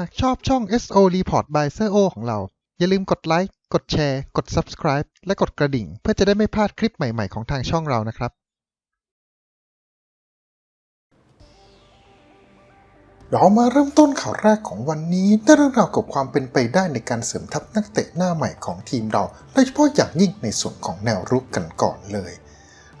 หากชอบช่อง SO Report by s e o ของเรา อย่าลืมกดไลค์ กดแชร์ กด Subscribe และกดกระดิ่ง เพื่อจะได้ไม่พลาดคลิปใหม่ ๆ ของทางช่องเรานะครับ เรามาเริ่มต้นข่าวแรกของวันนี้ด้วยเรื่องราวกับความเป็นไปได้ในการเสริมทัพนักเตะหน้าใหม่ของทีมเรา โดยเฉพาะอย่างยิ่งในส่วนของแนวรุกกันก่อนเลย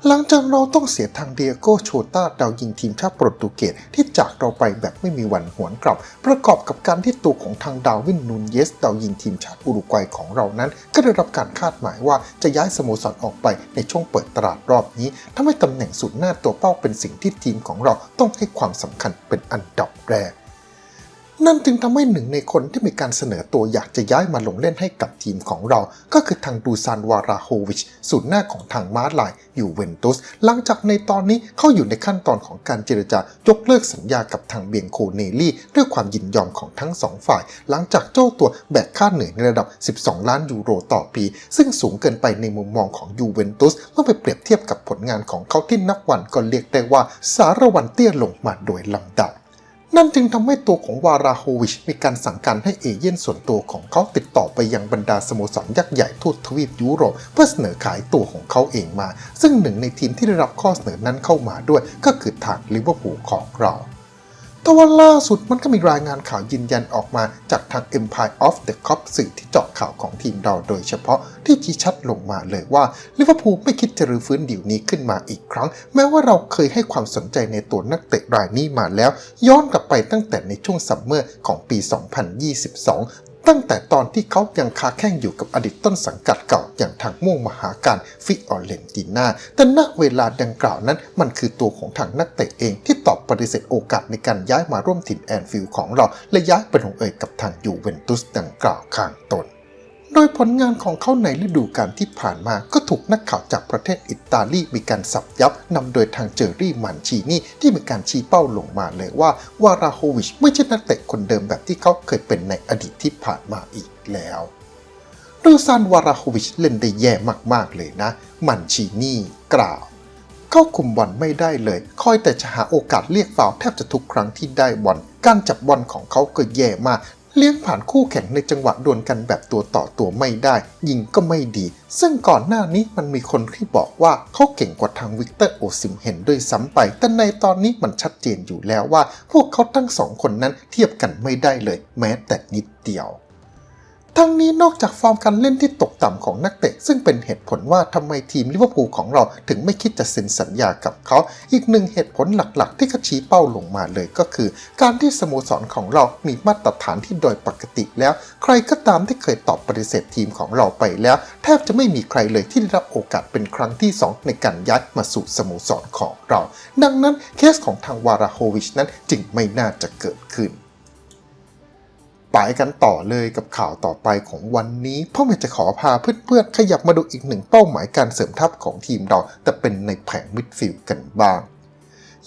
หลังจากเราต้องเสียทางเดียโกโชตาดาวยิงทีมชาติโปรตุเกสที่จากเราไปแบบไม่มีวันหวนกลับ ประกอบกับการที่ตัวของทางดาวินนูนเยส ดาวยิงทีมชาติอุรุกวัยของเรานั้น ก็ได้รับการคาดหมายว่าจะย้ายสโมสรออกไปในช่วงเปิดตลาดรอบนี้ทำให้ตำแหน่งสุดหน้าตัวเป้าเป็นสิ่งที่ทีมของเราต้องให้ความสำคัญเป็นอันดับแรก นั่นจึงทำให้หนึ่งในคนที่มีการเสนอตัวอยากจะย้ายมาลงเล่นให้กับทีมของเรา ก็คือทางดูซานวาราโฮวิชศูนย์หน้าของทางมาร์ลายยูเวนตุส หลังจากในตอนนี้เข้าอยู่ในขั้นตอนของการเจรจายกเลิกสัญญากับทางเบียงโคเนลี่ ด้วยความยินยอมของทั้งสองฝ่าย หลังจากเจ้าตัวแบกค่าเหนื่อยในระดับ 12 ล้านยูโรต่อปี ซึ่งสูงเกินไปในมุมมองของยูเวนตุสเมื่อไปเปรียบเทียบกับผลงานของเขาที่นับวันก็เรียกได้ว่าสารวันเตี้ยลงมาโดยลำดับ นั่นจึงทำให้ตัวของวาราโฮวิชมีการสั่งการให้เอเย่นส่วนตัวของเขาติดต่อไปยังบรรดาสโมสรยักษ์ใหญ่ทั่วทวีปยุโรปเพื่อเสนอขายตัวของเขาเองมา ซึ่งหนึ่งในทีมที่ได้รับข้อเสนอนั้นเข้ามาด้วยก็คือทางลิเวอร์พูลของเรา แต่ว่าล่าสุดมันก็มีรายงานข่าวยืนยันออกมาจากทาง Empire of the Cop สื่อที่เจาะข่าวของทีมเราโดยเฉพาะที่ชี้ชัดลงมาเลยว่าลิเวอร์พูลไม่คิดจะรื้อฟื้นดิวนี้ขึ้นมาอีกครั้ง แม้ว่าเราเคยให้ความสนใจในตัวนักเตะรายนี้มาแล้ว ย้อนกลับไปตั้งแต่ในช่วงซัมเมอร์ของปี 2022 ตั้งแต่ตอนที่เขายังคาแข่งอยู่กับอดีตต้นสังกัดเก่าอย่างทางม่วงมหาการฟิออเลนติน่าแต่ณเวลาดังกล่าวนั้น มันคือตัวของทางนักเตะเองที่ตอบปฏิเสธโอกาสในการย้ายมาร่วมถิ่นแอนฟิลด์ของเรา และย้ายไปลงเอยกับทางยูเวนตุสดังกล่าวข้างต้น โดยผลงานของเขาในฤดูกาลที่ผ่านมาก็ถูกนักข่าวจากประเทศอิตาลีมีการสับยับนำโดยทางเจอรี่มันชีนี่ที่มีการชี้เป้าลงมาเลยว่าวาราโฮวิชไม่ใช่นักเตะคนเดิมแบบที่เขาเคยเป็นในอดีตที่ผ่านมาอีกแล้วดูซานวาราโฮวิชเล่นได้แย่มากๆเลยนะ มันชีนี่กล่าวเข้าคุมบอลไม่ได้เลย คอยแต่จะหาโอกาสเรียกฟาวล์แทบจะทุกครั้งที่ได้บอล การจับบอลของเขาก็แย่มาก เลี้ยงผ่านคู่แข่งในจังหวะดวลกันแบบตัวต่อตัวไม่ได้ ยิงก็ไม่ดี ซึ่งก่อนหน้านี้มันมีคนที่บอกว่าเขาเก่งกว่าทางวิกเตอร์โอซิมเฮนด้วยซ้ำไป แต่ในตอนนี้มันชัดเจนอยู่แล้วว่า พวกเขาทั้งสองคนนั้นเทียบกันไม่ได้เลย แม้แต่นิดเดียว ทั้งนี้นอกจากฟอร์มการเล่นที่ตกต่ำของนักเตะ ซึ่งเป็นเหตุผลว่าทำไมทีมลิเวอร์พูลของเราถึงไม่คิดจะเซ็นสัญญากับเขา อีกหนึ่งเหตุผลหลักๆ ที่เขาชี้เป้าลงมาเลยก็คือ การที่สโมสรของเรามีมาตรฐานที่โดยปกติแล้ว ใครก็ตามที่เคยตอบปฏิเสธทีมของเราไปแล้ว แทบจะไม่มีใครเลยที่ได้รับโอกาสเป็นครั้งที่ 2 ในการย้ายมาสู่สโมสรของเรา ดังนั้นเคสของทางวาราโฮวิชนั้นจึงไม่น่าจะเกิดขึ้น ไปกันต่อเลยกับข่าวต่อไปของวันนี้พ่อแม่จะขอพาเพื่อนๆขยับมาดูอีกหนึ่งเป้าหมายการเสริมทัพของทีมเรา แต่เป็นในแผงมิดฟิลด์กันบ้าง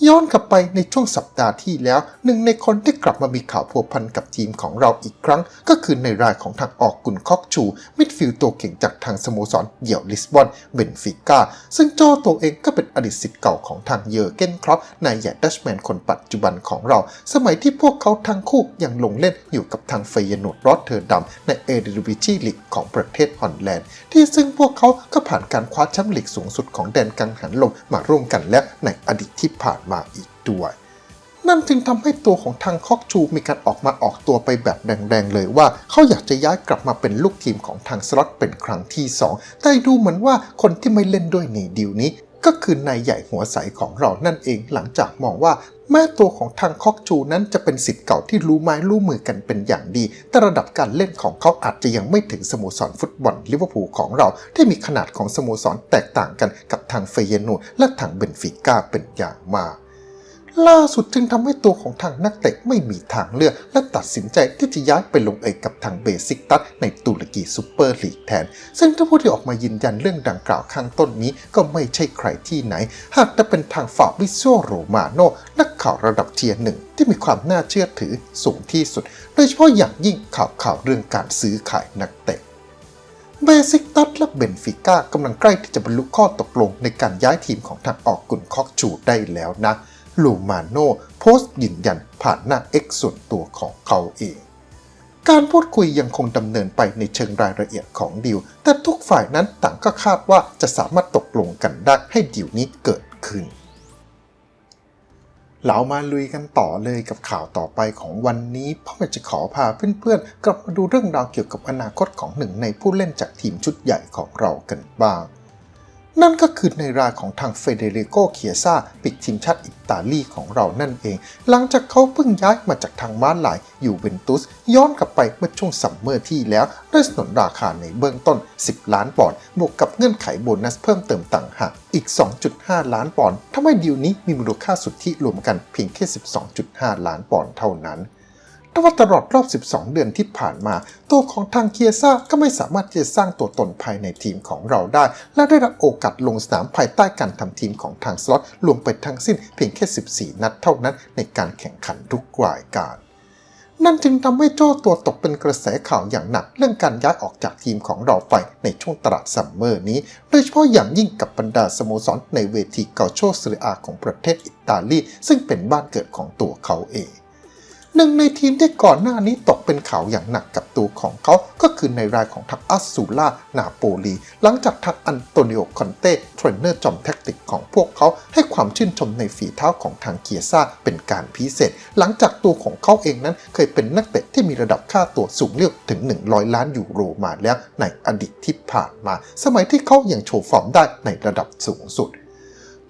ย้อนกลับไปในช่วงสัปดาห์ที่แล้ว หนึ่งในคนที่กลับมามีข่าวพัวพันกับทีมของเราอีกครั้ง ก็คือในรายของทางออกกุนคอกชู มิดฟิลด์ตัวเก่งจากทางสโมสรเดี่ยวลิสบอนเบนฟิก้าซึ่งเจ้าตัวเองก็เป็นอดีตสิทธิ์เก่าของทางเยอร์เกนครอปนายใหญ่ดัชแมนคนปัจจุบันของเรา สมัยที่พวกเขาทั้งคู่ยังลงเล่นอยู่กับทางเฟยนูดรอตเทอร์ดัมในเอเดรวิชีลีกของประเทศฮอลแลนด์ ที่ซึ่งพวกเขาก็ผ่านการคว้าแชมป์ลีกสูงสุดของแดนกังหันลมมาร่วมกันและในอดีตที่ผ่านมาอีกด้วย นั่นจึงทำให้ตัวของทางคอกชูมีการออกมาออกตัวไปแบบแดงๆเลยว่าเขาอยากจะย้ายกลับมาเป็นลูกทีมของทางสล็อตเป็นครั้งที่ 2 แต่ดูเหมือนว่าคนที่ไม่เล่นด้วยในดีลนี้ก็คือนายใหญ่หัวใสของเรานั่นเองหลังจากมองว่า แม้ตัวของทางคอกจูนั้นจะเป็นสิทธิ์เก่าที่รู้ไม้รู้มือกันเป็นอย่างดี แต่ระดับการเล่นของเขาอาจจะยังไม่ถึงสโมสรฟุตบอลลิเวอร์พูลของเราที่มีขนาดของสโมสรแตกต่างกันกับทางเฟเยนูและทางเบนฟิก้าเป็นอย่างมาก ล่าสุดจึงทำให้ตัวของทางนักเตะไม่มีทางเลือก และตัดสินใจที่จะย้ายไปลงเอยกับทางเบสิกตัสในตุรกีซูเปอร์ลีกแทน ซึ่งถ้าผู้ที่ออกมายืนยันเรื่องดังกล่าวข้างต้นนี้ก็ไม่ใช่ใครที่ไหน หากจะเป็นทางฟาบิโซโรมาโนนักข่าวระดับเทียร์หนึ่งที่มีความน่าเชื่อถือสูงที่สุด โดยเฉพาะอย่างยิ่งข่าวข่าวเรื่องการซื้อขายนักเตะเบสิกตัสและเบนฟิก้ากำลังใกล้ที่จะบรรลุข้อตกลงในการย้ายทีมของทางออกกุนคอกจูได้แล้วนะ ลูมาโนโพสต์ยืนยันผ่านหน้า X ส่วนตัวของเขาเอง การพูดคุยยังคงดำเนินไปในเชิงรายละเอียดของดีลแต่ทุกฝ่ายนั้นต่างก็คาดว่าจะสามารถตกลงกันได้ให้ดีลนี้เกิดขึ้นเรามาลุยกันต่อเลยกับข่าวต่อไปของวันนี้พ่อจะขอพาเพื่อนๆกลับมาดูเรื่องราวเกี่ยวกับอนาคตของหนึ่งในผู้เล่นจากทีมชุดใหญ่ของเรากันบ้าง นั่นก็คือในรายของทางเฟเดริโกเคียซาปิกทีมชาติอิตาลีของเรานั่นเอง หลังจากเขาเพิ่งย้ายมาจากทางม้าลายยูเวนตุส ย้อนกลับไปเมื่อช่วงซัมเมอร์ที่แล้วด้วยสนนราคาในเบื้องต้น 10 ล้านปอนด์บวกกับเงื่อนไขโบนัสเพิ่มเติมต่างหากอีก 2.5 ล้านปอนด์ทำให้ดีลนี้มีมูลค่าสุทธิรวมกันเพียงแค่ 12.5 ล้านปอนด์เท่านั้น แต่ว่าตลอดรอบ 12 เดือนที่ผ่านมา ตัวของทางเคียซ่าก็ไม่สามารถที่จะสร้างตัวตนภายในทีมของเราได้ และได้รับโอกาสลงสนามภายใต้การทำทีมของทางสล็อตรวมไปทั้งสิ้นเพียงแค่ 14 นัดเท่านั้นในการแข่งขันทุกรายการนั่นจึงทำให้โจ้ตัวตกเป็นกระแสข่าวอย่างหนัก เรื่องการย้ายออกจากทีมของเราไปในช่วงตลาดซัมเมอร์นี้ โดยเฉพาะอย่างยิ่งกับบรรดาสโมสรในเวทีเกาโชเซเรียอาของประเทศอิตาลี ซึ่งเป็นบ้านเกิดของตัวเขาเอง หนึ่งในทีมที่ก่อนหน้านี้ตกเป็นข่าวอย่างหนักกับตัวของเขา ก็คือในรายของทางอัสซูล่านาโปลี หลังจากทางอันโตนิโอคอนเต้เทรนเนอร์จอมแท็กติกของพวกเขา ให้ความชื่นชมในฝีเท้าของทางเกียซ่าเป็นการพิเศษ หลังจากตัวของเขาเองนั้นเคยเป็นนักเตะที่มีระดับค่าตัวสูงเรียกถึง 100 ล้านยูโรมาแล้วในอดีตที่ผ่านมา สมัยที่เขายังโชว์ฟอร์มได้ในระดับสูงสุด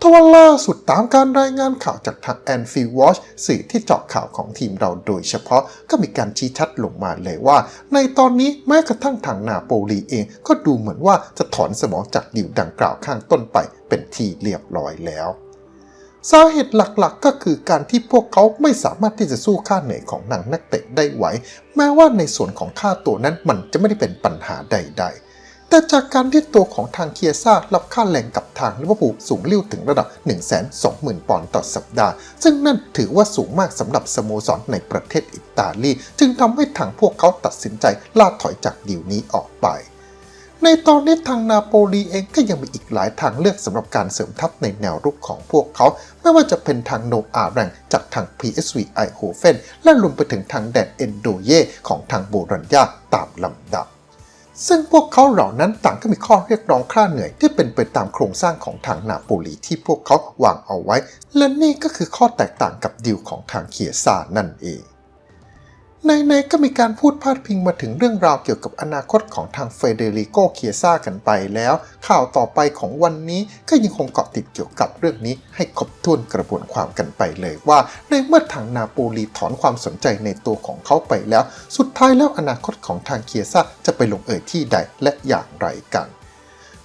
ทว่าล่าสุดตามการรายงานข่าวจากทาง a n f i e l Watch สื่อที่เจาะข่าวของทีมเราโดยเฉพาะก็มีการชี้ชัดลงมาเลยว่า ในตอนนี้แม้กระทั่งทางนาโปลีเองก็ดูเหมือนว่าจะถอนสมองจากดิวดังกล่าวข้างต้นไปเป็นที่เรียบร้อยแล้วสาเหตุหลักๆ ก็คือการที่พวกเขาไม่สามารถที่จะสู้ค่าเหนื่อยของนางนักเตะได้ไหว แม้ว่าในส่วนของค่าตัวนั้นมันจะไม่ได้เป็นปัญหาใด ๆ แต่จากการที่ตัวของทางเคียซ่ารับค่าแรงกับทางลิเวอร์พูลสูงเลี้ยวถึงระดับ 120,000 ปอนด์ต่อสัปดาห์ ซึ่งนั่นถือว่าสูงมากสำหรับสโมสรในประเทศอิตาลี จึงทำให้ทางพวกเขาตัดสินใจล่าถอยจากดีลนี้ออกไป ในตอนนี้ทางนาโปลีเองก็ยังมีอีกหลายทางเลือกสำหรับการเสริมทัพในแนวรุกของพวกเขา ไม่ว่าจะเป็นทางโนอาแรงจากทาง PSV ไอโฮเฟนและรวมไปถึงทางแดนเอนโดเยของทางโบรัญญาตามลำดับ ซึ่งพวกเขาเหล่านั้นต่างก็มีข้อเรียกร้องค่าเหนื่อยที่เป็นไปตามโครงสร้างของทางนาโปลีที่พวกเขาวางเอาไว้ และนี่ก็คือข้อแตกต่างกับดีลของทางเคียซานั่นเอง ในๆก็มีการพูดพาดพิงมาถึงเรื่องราวเกี่ยวกับอนาคตของทางเฟเดริโกเคียซากันไปแล้ว ข่าวต่อไปของวันนี้ก็ยังคงเกาะติดเกี่ยวกับเรื่องนี้ให้ครบถ้วนกระบวนความกันไปเลยว่า ในเมื่อทางนาโปลีถอนความสนใจในตัวของเขาไปแล้ว สุดท้ายแล้วอนาคตของทางเคียซาจะไปลงเอยที่ใดและอย่างไรกัน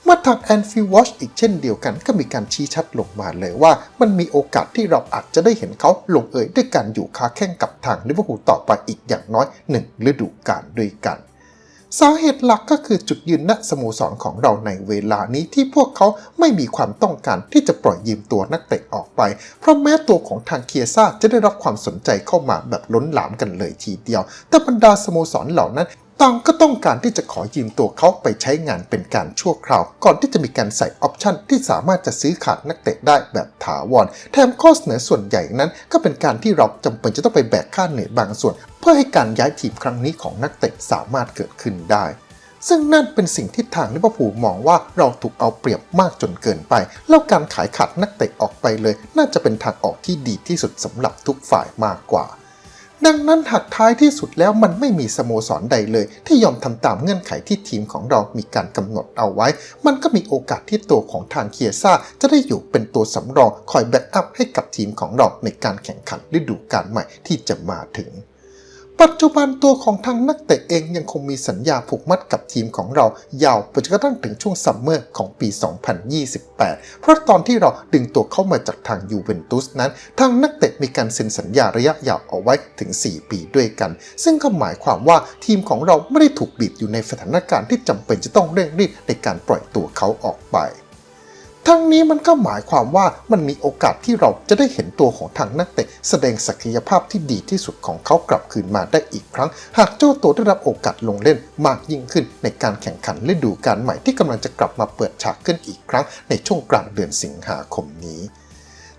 เมื่อทาง a n f i e l Watch อีกเช่นเดียวกันก็มีการชี้ชัดลงมาเลยว่า มันมีโอกาสที่เราอาจจะได้เห็นเขาลงเอยด้วยการอยู่ค้าแข่งกับทางลิเวอร์พูลต่อไปอีกอย่างน้อยหนึ่งฤดูกาลด้วยกันสาเหตุหลักก็คือจุดยืนณสโมสรของเราในเวลานี้ที่พวกเขาไม่มีความต้องการที่จะปล่อยยืมตัวนักเตะออกไป เพราะแม้ตัวของทางเคียซ่าจะได้รับความสนใจเข้ามาแบบล้นหลามกันเลยทีเดียว แต่บรรดาสโมสรเหล่านั้น ต่างก็ต้องการที่จะขอยืมตัวเขาไปใช้งานเป็นการชั่วคราว ก่อนที่จะมีการใส่ออปชันที่สามารถจะซื้อขาดนักเตะได้แบบถาวร แถมข้อเสนอส่วนใหญ่นั้น ก็เป็นการที่เราจำเป็นจะต้องไปแบกค่าเหนื่อยบางส่วน เพื่อให้การย้ายทีมครั้งนี้ของนักเตะสามารถเกิดขึ้นได้ซึ่งนั่นเป็นสิ่งที่ทางลิเวอร์พูลมองว่าเราถูกเอาเปรียบมากจนเกินไป แล้วการขายขาดนักเตะออกไปเลย น่าจะเป็นทางออกที่ดีที่สุดสำหรับทุกฝ่ายมากกว่า ดังนั้นหากท้ายที่สุดแล้วมันไม่มีสโมสรใดเลย ที่ยอมทำตามเงื่อนไขที่ทีมของเรามีการกำหนดเอาไว้ มันก็มีโอกาสที่ตัวของทางเคียซ่าจะได้อยู่เป็นตัวสำรองคอยแบ็กอัพให้กับทีมของเราในการแข่งขันฤดูกาลใหม่ที่จะมาถึง ปัจจุบันตัวของทางนักเตะเองยังคงมีสัญญาผูกมัดกับทีมของเรา ยาวไปจนกระทั่งถึงช่วงซัมเมอร์ของปี 2028 เพราะตอนที่เราดึงตัวเข้ามาจากทางยูเวนตุสนั้น ทางนักเตะมีการเซ็นสัญญาระยะยาวเอาไว้ถึง 4 ปีด้วยกัน ซึ่งก็หมายความว่าทีมของเราไม่ได้ถูกบีบอยู่ในสถานการณ์ที่จำเป็นจะต้องเร่งรีบในการปล่อยตัวเขาออกไป ทั้งนี้มันก็หมายความว่ามันมีโอกาสที่เราจะได้เห็นตัวของทางนักเตะแสดงศักยภาพที่ดีที่สุดของเขากลับคืนมาได้อีกครั้ง หากเจ้าตัวได้รับโอกาสลงเล่นมากยิ่งขึ้น ในการแข่งขันฤดูกาลใหม่ที่กำลังจะกลับมาเปิดฉากขึ้นอีกครั้ง ในช่วงกลางเดือนสิงหาคมนี้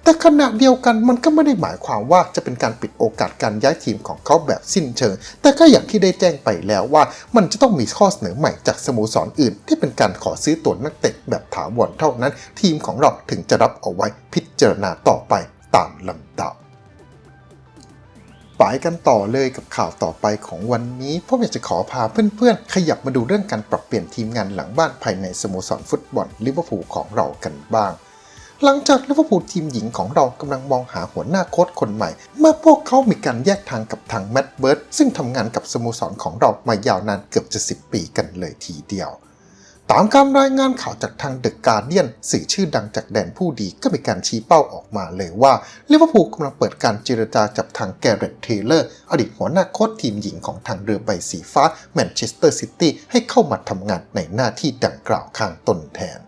แต่ขณะเดียวกันมันก็ไม่ได้หมายความว่าจะเป็นการปิดโอกาสการย้ายทีมของเขาแบบสิ้นเชิง แต่ก็อย่างที่ได้แจ้งไปแล้วว่า มันจะต้องมีข้อเสนอใหม่จากสโมสรอื่น ที่เป็นการขอซื้อตัวนักเตะแบบถาวรเท่านั้น ทีมของเราถึงจะรับเอาไว้พิจารณาต่อไปตามลำดับไปกันต่อเลยกับข่าวต่อไปของวันนี้เพราะอยากจะขอพาเพื่อนๆ ขยับมาดูเรื่องการปรับเปลี่ยนทีมงานหลังบ้านภายในสโมสรฟุตบอลลิเวอร์พูลของเรากันบ้าง หลังจากลิเวอร์พูลทีมหญิงของเรากำลังมองหาหัวหน้าโค้ชคนใหม่ เมื่อพวกเขามีการแยกทางกับทางแมตต์เบิร์ดซึ่งทำงานกับสโมสรของเรามายาวนานเกือบจะ 10 ปีกันเลยทีเดียว ตามการรายงานข่าวจากทางเดอะการเดียนสื่อชื่อดังจากแดนผู้ดีก็มีการชี้เป้าออกมาเลยว่าลิเวอร์พูลกำลังเปิดการเจรจาจับทางแกเรตเทเลอร์อดีตหัวหน้าโค้ชทีมหญิงของทางเรือใบสีฟ้าแมนเชสเตอร์ซิตี้ให้เข้ามาทำงานในหน้าที่ดังกล่าวข้างต้นแทน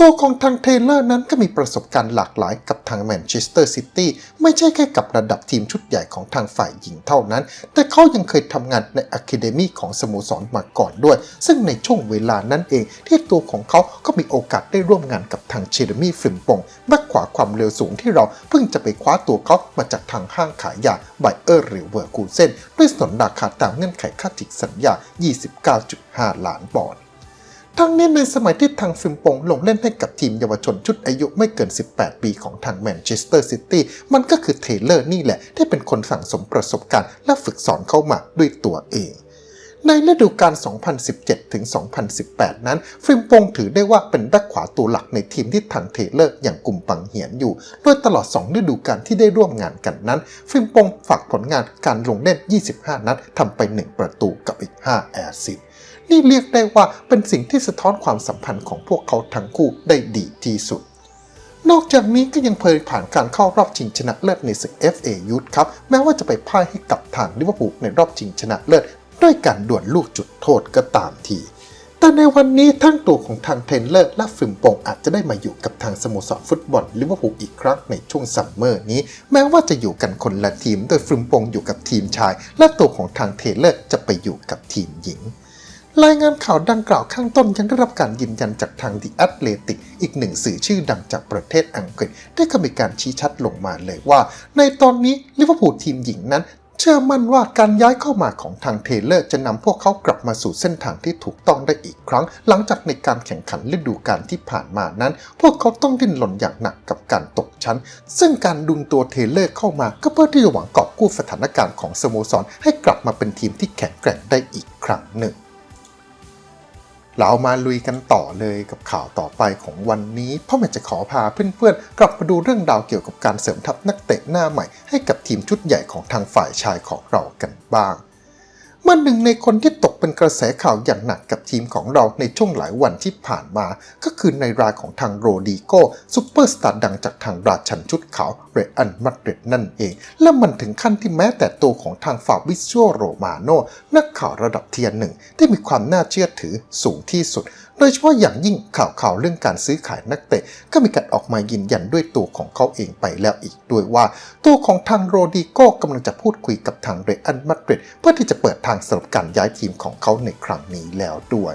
ตัวของทางเทเลอร์นั้นก็มีประสบการณ์หลากหลายกับทางแมนเชสเตอร์ซิตี้ไม่ใช่แค่กับระดับทีมชุดใหญ่ของทางฝ่ายหญิงเท่านั้น แต่เขายังเคยทำงานในอะคาเดมีของสโมสรมาก่อนด้วย ซึ่งในช่วงเวลานั้นเอง ที่ตัวของเขาก็มีโอกาสได้ร่วมงานกับทางเชเดมี่ฟริมปงแบ็คขวาความเร็วสูงที่เราเพิ่งจะไปคว้าตัวเขามาจากทางห้างขายยาไบเออร์หรือเวอร์กูเซนด้วยสนราคาตามเงื่อนไขค่าจิกสัญญา 29.5 ล้านปอนด์ ทั้งนี้ในสมัยที่ทางฟิมปงลงเล่นให้กับทีมเยาวชนชุดอายุไม่เกิน 18 ปีของทางแมนเชสเตอร์ซิตี้มันก็คือเทเลอร์นี่แหละ ที่เป็นคนสั่งสมประสบการณ์และฝึกสอนเข้ามาด้วยตัวเองในฤดูกาล 2017 ถึง 2018 นั้น ฟิมปงถือได้ว่าเป็นแบ็คขวาตัวหลักในทีมที่ทางเทเลอร์อย่างกลุ่มปังเหียนอยู่ โดยตลอด 2 ฤดูกาลที่ได้ร่วมงานกันนั้น ฟิมปงฝากผลงานการลงเล่น 25 นัดทำไป 1 ประตูกับอีก 5 แอร์ซิส นี่เรียกได้ว่าเป็นสิ่งที่สะท้อนความสัมพันธ์ของพวกเขาทั้งคู่ได้ดีที่สุด นอกจากนี้ก็ยังเคยผ่านการเข้ารอบชิงชนะเลิศในศึก FA Youth ครับ แม้ว่าจะไปพ่ายให้กับทางลิเวอร์พูลในรอบชิงชนะเลิศด้วยการดวลลูกจุดโทษก็ตามทีแต่ในวันนี้ทั้งตัวของทางเทนเลอร์และฟิมปงอาจจะได้มาอยู่กับทางสโมสรฟุตบอลลิเวอร์พูลอีกครั้งในช่วงซัมเมอร์นี้ แม้ว่าจะอยู่กันคนละทีม โดยฟิมปงอยู่กับทีมชาย และตัวของทางเทนเลอร์จะไปอยู่กับทีมหญิง รายงานข่าวดังกล่าวข้างต้นยังได้รับการยืนยันจากทาง The Athletic อีกหนึ่งสื่อชื่อดังจากประเทศอังกฤษ ได้ก็มีการชี้ชัดลงมาเลยว่า ในตอนนี้ลิเวอร์พูลทีมหญิงนั้น เชื่อมั่นว่าการย้ายเข้ามาของทางเทเลอร์จะนำพวกเขากลับมาสู่เส้นทางที่ถูกต้องได้อีกครั้ง หลังจากในการแข่งขันฤดูกาลที่ผ่านมานั้น พวกเขาต้องดิ้นรนอย่างหนักกับการตกชั้น ซึ่งการดุงตัวเทเลอร์เข้ามาก็เพื่อที่จะหวังกอบกู้สถานการณ์ของสโมสรให้กลับมาเป็นทีมที่แข็งแกร่งได้อีกครั้งหนึ่ง เรามาลุยกันต่อเลยกับข่าวต่อไปของวันนี้พ่อแม่จะขอพาเพื่อนๆ กลับมาดูเรื่องราวเกี่ยวกับการเสริมทัพนักเตะหน้าใหม่ ให้กับทีมชุดใหญ่ของทางฝ่ายชายของเรากันบ้าง เมื่อหนึ่งในคนที่ตกเป็นกระแสข่าวอย่างหนักกับทีมของเราในช่วงหลายวันที่ผ่านมา ก็คือในรายของทางโรดิโกซูเปอร์สตาร์ดังจากทางราชันชุดขาวเรอันมาดริดนั่นเอง และมันถึงขั้นที่แม้แต่ตัวของทางฟาบิซิโอโรมาโนนักข่าวระดับเทียนหนึ่งที่มีความน่าเชื่อถือสูงที่สุด โดยเฉพาะอย่างยิ่งข่าวข่าวเรื่องการซื้อขายนักเตะ ก็มีการออกมายืนยันด้วยตัวของเขาเองไปแล้วอีกด้วยว่า ตัวของทางโรดิโกกำลังจะพูดคุยกับทางเรอันมาดริดเพื่อที่จะเปิดทางสำหรับการย้ายทีมของเขาในครั้งนี้แล้วด้วย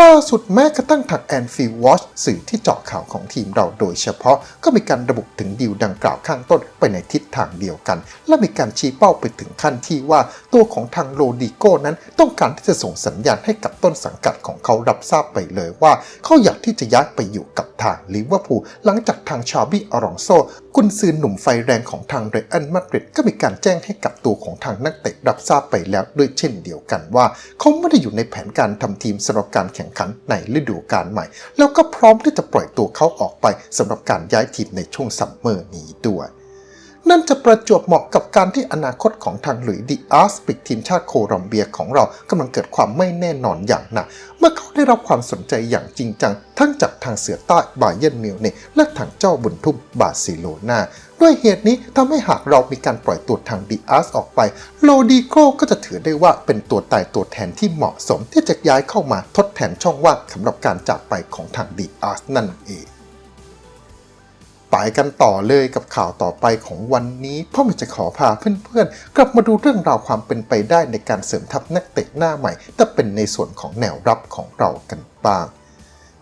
ล่าสุดแม้กระทั่งทางแอนฟิลวอชสื่อที่เจาะข่าวของทีมเราโดยเฉพาะก็มีการระบุถึงดีลดังกล่าวข้างต้นไปในทิศทางเดียวกัน และมีการชี้เป้าไปถึงขั้นที่ว่าตัวของทางโรดิโก้นั้นต้องการที่จะส่งสัญญาณให้กับต้นสังกัดของเขารับทราบไปเลยว่า เขาอยากที่จะย้ายไปอยู่กับทางลิเวอร์พูลหลังจากทางชาบี้อารองโซกุนซือหนุ่มไฟแรงของทางเรอันมาดริดก็มีการแจ้งให้กับตัวของทางนักเตะรับทราบไปแล้วด้วยเช่นเดียวกันว่า เขาไม่ได้อยู่ในแผนการทำทีมสำหรับการแข่งขันในฤดูกาลใหม่ แล้วก็พร้อมที่จะปล่อยตัวเขาออกไปสำหรับการย้ายทีมในช่วงซัมเมอร์นี้ด้วยนั่นจะประจวบเหมาะกับการที่อนาคตของทางหลุยส์ดิอาสปิกทีมชาติโคลอมเบียของเรากำลังเกิดความไม่แน่นอนอย่างหนัก เมื่อเขาได้รับความสนใจอย่างจริงจัง ทั้งจากทางเสือใต้บาเยร์นมิวนิกและทางเจ้าบุญทุ่มบาร์เซโลนา ด้วยเหตุนี้ทำให้หากเรามีการปล่อยตัวทางดิอาร์สออกไป โลดิโกก็จะถือได้ว่าเป็นตัวตายตัวแทนที่เหมาะสมที่จะย้ายเข้ามาทดแทนช่องว่างสำหรับการจากไปของทางดิอาร์สนั่นเองไปกันต่อเลยกับข่าวต่อไปของวันนี้พราะมันจะขอพาเพื่อนๆ กลับมาดูเรื่องราวความเป็นไปได้ในการเสริมทัพนักเตะหน้าใหม่ แต่เป็นในส่วนของแนวรับของเรากันบ้าง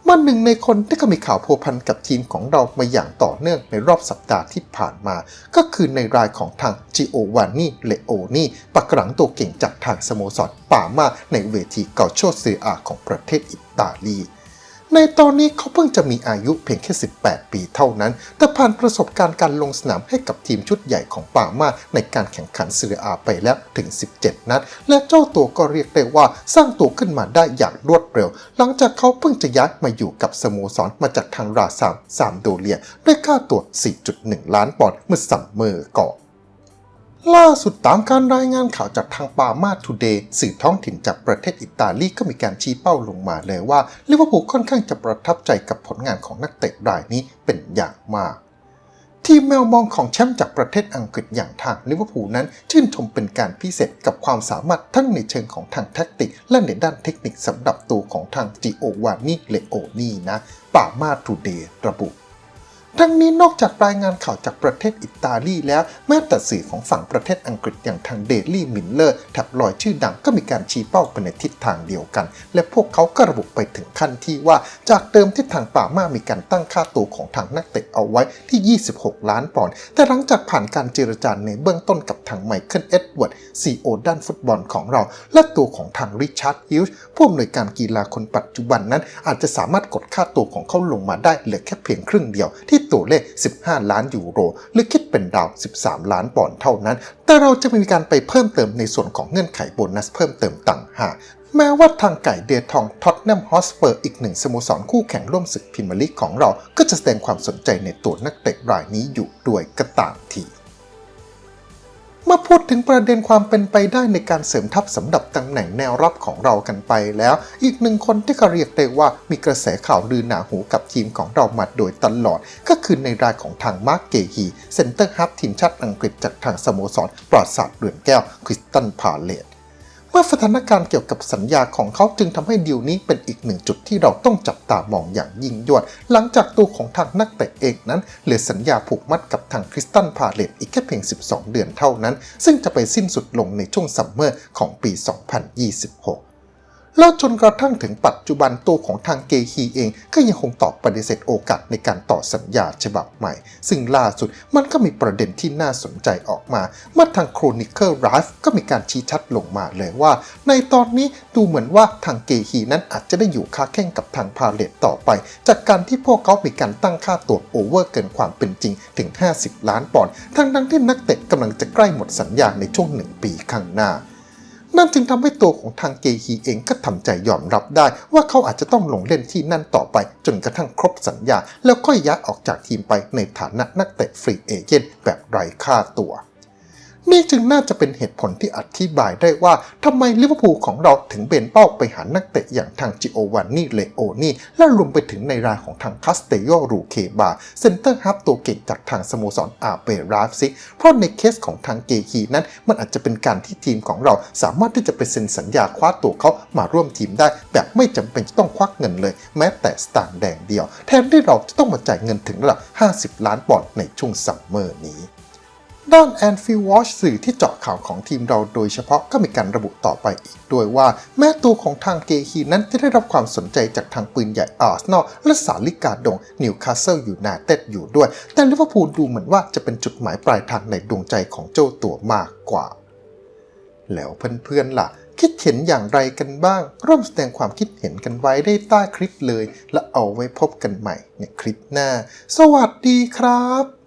มันหนึ่งในคนที่ก็มีข่าวพัวพันกับทีมของเรามาอย่างต่อเนื่องในรอบสัปดาห์ที่ผ่านมา ก็คือในรายของทางจิโอวานีเลโอนีปักหลังตัวเก่งจากทางสโมสรป่ามาในเวทีเกาโชเซอาของประเทศอิตาลี ในตอนนี้เขาเพิ่งจะมีอายุเพียงแค่ 18 ปีเท่านั้น แต่ผ่านประสบการณ์การลงสนามให้กับทีมชุดใหญ่ของปามาในการแข่งขันซีเรียอาไปแล้วถึง 17 นัด และเจ้าตัวก็เรียกได้ว่าสร้างตัวขึ้นมาได้อย่างรวดเร็ว หลังจากเขาเพิ่งจะย้ายมาอยู่กับสโมสรมาจากทางราซามซามโดเลียด้วยค่าตัว 4.1 ล้านปอนด์เมื่อสัมเมอร์ก่อน ล่าสุดตามการรายงานข่าวจากทางปามาทูเดย์สื่อท้องถิ่นจากประเทศอิตาลีก็มีการชี้เป้าลงมาเลยว่าลิเวอร์พูลค่อนข้างจะประทับใจกับผลงานของนักเตะรายนี้เป็นอย่างมาก ทีมแมวมองของแชมป์จากประเทศอังกฤษอย่างทางลิเวอร์พูลนั้น ชื่นชมเป็นการพิเศษกับความสามารถทั้งในเชิงของทางแท็กติก และในด้านเทคนิคสำหรับตัวของทางจิโอวานิเลโอนีนะปามาทูเดย์ระบุ ทั้งนี้นอกจากรายงานข่าวจากประเทศอิตาลีแล้ว แม้แต่สื่อของฝั่งประเทศอังกฤษอย่างทางเดลี่มิลเลอร์แท็บลอยชื่อดังก็มีการชี้เป้าไปในทิศทางเดียวกัน และพวกเขาก็ระบุไปถึงขั้นที่ว่า จากเดิมที่ทางป่ามามีการตั้งค่าตัวของทางนักเตะเอาไว้ที่ 26 ล้านปอนด์แต่หลังจากผ่านการเจรจาในเบื้องต้นกับทางไมเคิลเอ็ดเวิร์ดซีโอด้านฟุตบอลของเรา และตัวของทางริชาร์ดฮิลส์ผู้อำนวยการกีฬาคนปัจจุบันนั้น อาจจะสามารถกดค่าตัวของเขาลงมาได้เหลือแค่เพียงครึ่งเดียวที่ตัวเลข 15 ล้านยูโร หรือคิดเป็นดาว 13 ล้านปอนด์เท่านั้น แต่เราจะมีการไปเพิ่มเติมในส่วนของเงื่อนไขโบนัสเพิ่มเติมต่างหากแม้ว่าทางไก่เดือทองท็อตแนมฮอสเปอร์อีกหนึ่งสโมสรคู่แข่งร่วมศึกพรีเมียร์ลีกของเรา ก็จะแสดงความสนใจในตัวนักเตะรายนี้อยู่ด้วยก็ตามที เมื่อพูดถึงประเด็นความเป็นไปได้ในการเสริมทัพสำหรับตำแหน่งแนวรับของเรากันไปแล้ว อีกหนึ่งคนที่ก็เรียกได้ว่ามีกระแสข่าวลือหนาหูกับทีมของเรามาโดยตลอด ก็คือในรายของทางมาร์กเกฮีเซนเตอร์ฮับทีมชาติอังกฤษจากทางสโมสรปราสาทเรือนแก้วคริสตันพาเลต เมื่อสถานการณ์เกี่ยวกับสัญญาของเขาจึงทำให้ดีลนี้เป็นอีกหนึ่งจุดที่เราต้องจับตามองอย่างยิ่งยวด หลังจากตัวของทางนักเตะเองนั้นเหลือสัญญาผูกมัดกับทางคริสตันพาเลตอีกแค่เพียง 12 เดือนเท่านั้น ซึ่งจะไปสิ้นสุดลงในช่วงซัมเมอร์ของปี 2026 แล้วจนกระทั่งถึงปัจจุบันตัวของทางเกฮีเองก็ยังคงตอบปฏิเสธโอกาสในการต่อสัญญาฉบับใหม่ ซึ่งล่าสุดมันก็มีประเด็นที่น่าสนใจออกมาเมื่อทาง Chronicle r i f e ก็มีการชี้ชัดลงมาเลยว่า ในตอนนี้ดูเหมือนว่าทางเกฮีนั้นอาจจะได้อยู่ค้าแข่งกับทางพาเลตต่อไป จากการที่พวกเขามีการตั้งค่าตัวโอเวอร์เกินความเป็นจริงถึง 50 ล้านปอนด์ทั้งทั้งๆที่นักเตะกำลังจะใกล้หมดสัญญาในช่วงหนึ่งปีข้างหน้า นั่นจึงทำให้ตัวของทางเกฮีเองก็ทำใจยอมรับได้ ว่าเขาอาจจะต้องลงเล่นที่นั่นต่อไป จนกระทั่งครบสัญญา แล้วค่อยย้ายออกจากทีมไปในฐานะนักเตะฟรีเอเจนต์แบบไร้ค่าตัว นี่จึงน่าจะเป็นเหตุผลที่อธิบายได้ว่าทำไมลิเวอร์พูลของเราถึงเบนเป้าไปหานักเตะอย่างทางจิโอวานนี่เลโอนี่และรวมไปถึงในรายของทางคาสเตโยรูเคบาเซนเตอร์ฮับตัวเก่งจากทางสโมสรอาเปราฟซิก เพราะในเคสของทางเกฮีนั้น มันอาจจะเป็นการที่ทีมของเราสามารถที่จะไปเซ็นสัญญาคว้าตัวเขามาร่วมทีมได้ แบบไม่จำเป็นต้องควักเงินเลย แม้แต่สตางค์แดงเดียว แทนที่เราจะต้องมาจ่ายเงินถึงระดับ50 ล้านปอนด์ในช่วงซัมเมอร์นี้ ด้าน a n f i e l d Watch สื่อที่เจาะข่าวของทีมเราโดยเฉพาะก็มีการระบุต่อไปอีกด้วยว่า แม้ตัวของทางเกฮีนั้นจะได้รับความสนใจจากทางปืนใหญ่อาร์เซนอลและสาลิกาดงนิวคาสเซิลอยู่นาเต็ดอยู่ด้วย แต่ลิเวอร์พูลดูเหมือนว่าจะเป็นจุดหมายปลายทางในดวงใจของเจ้าตัวมากกว่า แล้วเพื่อนๆล่ะคิดเห็นอย่างไรกันบ้าง ร่วมแสดงความคิดเห็นกันไว้ได้ใต้คลิปเลย และเอาไว้พบกันใหม่ในคลิปหน้า สวัสดีครับ